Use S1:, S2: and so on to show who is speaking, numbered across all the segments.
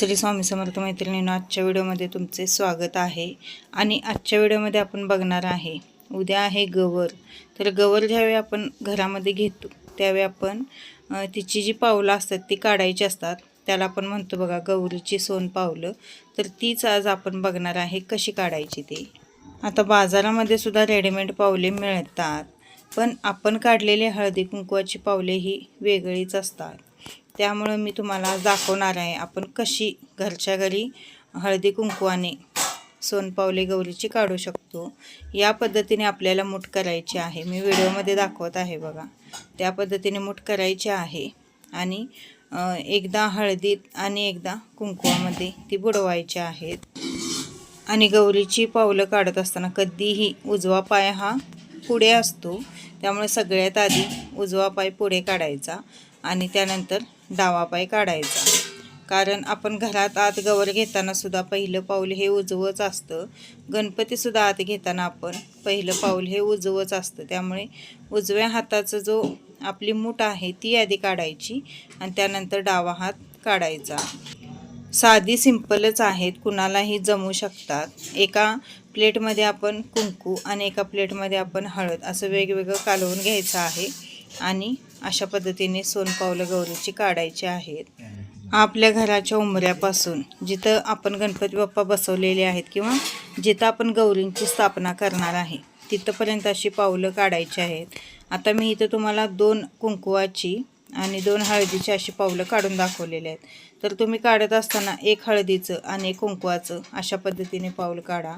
S1: श्री स्वामी समर्थ मैत्रिणीनं आजच्या व्हिडिओमध्ये तुमचे स्वागत आहे. आणि आजच्या व्हिडिओमध्ये आपण बघणार आहे उद्या आहे गवर. तर गवर ज्यावेळी आपण घरामध्ये घेतो त्यावेळी आपण तिची जी पावलं असतात ती काढायची असतात. त्याला आपण म्हणतो बघा गौरीची सोन पावलं. तर तीच आज आपण बघणार आहे कशी काढायची ती. आता बाजारामध्ये सुद्धा रेडीमेड पावले मिळतात. पण आपण काढलेली हळदी कुंकवाची पावले ही वेगळीच असतात. त्यामुळं मी तुम्हाला दाखवणार आहे आपण कशी घरच्या घरी हळदी कुंकवाने सोनपावले गौरीची काढू शकतो. या पद्धतीने आपल्याला मूठ करायची आहे. मी व्हिडिओमध्ये दाखवत आहे बघा. त्या पद्धतीने मूठ करायची आहे आणि एकदा हळदीत आणि एकदा कुंकवामध्ये ती बुडवायची आहेत. आणि गौरीची पावलं काढत असताना कधीही उजवा पाय हा पुढे असतो. त्यामुळे सगळ्यात आधी उजवा पाय पुढे काढायचा आणि त्यानंतर डावा पाय काढायचा. कारण आपण घरात आत गवर घेताना सुद्धा पहिलं पाऊल हे उजवंच असतं. गणपतीसुद्धा आत घेताना आपण पहिलं पाऊल हे उजवंच असतं. त्यामुळे उजव्या हाताचा जो आपली मूठ आहे ती आधी काढायची आणि त्यानंतर डावा हात काढायचा. साधी सिंपलच आहेत. कुणालाही जमू शकतात. एका प्लेटमध्ये आपण कुंकू आणि एका प्लेटमध्ये आपण हळद असं वेगवेगळं कालवून घ्यायचं आहे. आणि अशा पद्धतीने सोनपावलं गौरीची काढायची आहेत. आपल्या घराच्या उंबऱ्यापासून जिथं आपण गणपती बाप्पा बसवलेले आहेत किंवा जिथं आपण गौरींची स्थापना करणार आहे तिथंपर्यंत अशी पावलं काढायची आहेत. आता मी इथं तुम्हाला दोन कुंकुवाची आणि दोन हळदीची अशी पावलं काढून दाखवलेली आहेत. तर तुम्ही काढत असताना एक हळदीचं आणि एक कुंकवाचं अशा पद्धतीने पावलं काढा.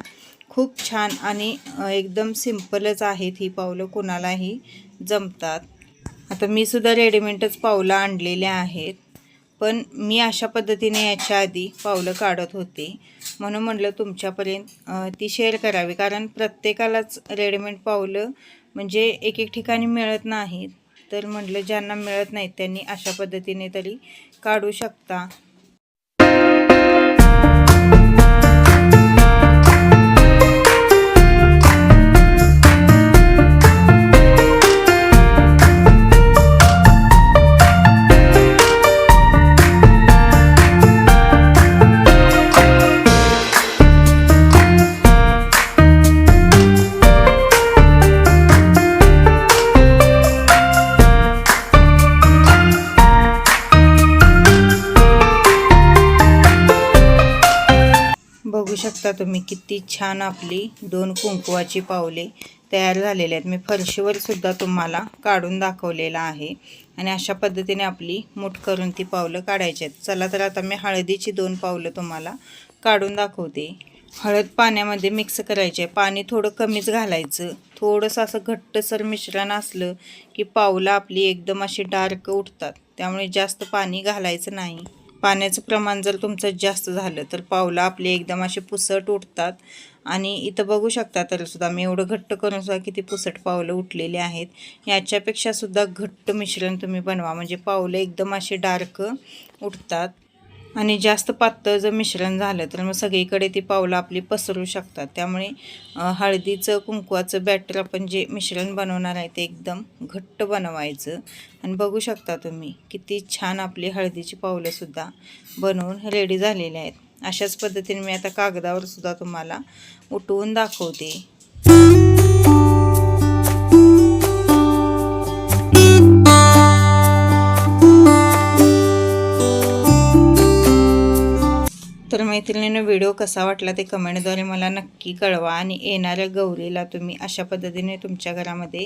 S1: खूप छान आणि एकदम सिंपलच आहेत ही पावलं कुणालाही जमतात. आता मी सुद्धा रेडीमेडच पावलं आणलेल्या आहेत. पण मी अशा पद्धतीने याच्या आधी पावलं काढत होते. म्हणून म्हटलं तुमच्यापर्यंत ती शेअर करावी. कारण प्रत्येकालाच रेडीमेड पावलं म्हणजे एक एक ठिकाणी मिळत नाहीत. तर म्हटलं ज्यांना मिळत नाहीत त्यांनी अशा पद्धतीने तरी काढू शकता. बघू शकता तुम्ही किती छान आपली दोन कुंकुवाची पावले तयार झालेली आहेत. मी फरशीवर सुद्धा तुम्हाला काढून दाखवलेलं आहे. आणि अशा पद्धतीने आपली मूठ करून ती पावलं काढायची आहेत. चला तर आता मी हळदीची दोन पावलं तुम्हाला काढून दाखवते. हळद पाण्यामध्ये मिक्स करायचे पाणी थोडं कमीच घालायचं. थोडंसं असं घट्टसर मिश्रण असलं की पावलं आपली एकदम अशी डार्क उठतात. त्यामुळे जास्त पाणी घालायचं नाही. पाण्याचं प्रमाण जर तुमचं जास्त झालं तर पावलं आपली एकदम अशी पुसट उठतात. आणि इथं बघू शकता तर सुद्धा मी एवढं घट्ट करून सुद्धा किती पुसट पावलं उठलेली आहेत. याच्यापेक्षा सुद्धा घट्ट मिश्रण तुम्ही बनवा. म्हणजे पावलं एकदम असे डार्क उठतात. आणि जास्त पातळ जर मिश्रण झालं तर मग सगळीकडे ती पावलं आपली पसरू शकतात. त्यामुळे हळदीचं कुंकवाचं बॅटर आपण जे मिश्रण बनवणार आहे ते एकदम घट्ट बनवायचं. आणि बघू शकता तुम्ही किती छान आपली हळदीची पावलंसुद्धा बनवून रेडी झालेली आहेत. अशाच पद्धतीने मी आता कागदावर सुद्धा तुम्हाला उठवून दाखवते. मैत्रिणीनं व्हिडिओ कसा वाटला ते कमेंटद्वारे मला नक्की कळवा आणि येणाऱ्या गौरीला तुम्ही अशा पद्धतीने तुमच्या घरामध्ये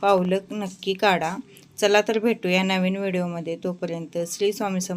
S1: पावलं नक्की काढा. चला तर भेटूया नवीन व्हिडिओमध्ये. तोपर्यंत श्री स्वामी समर्थ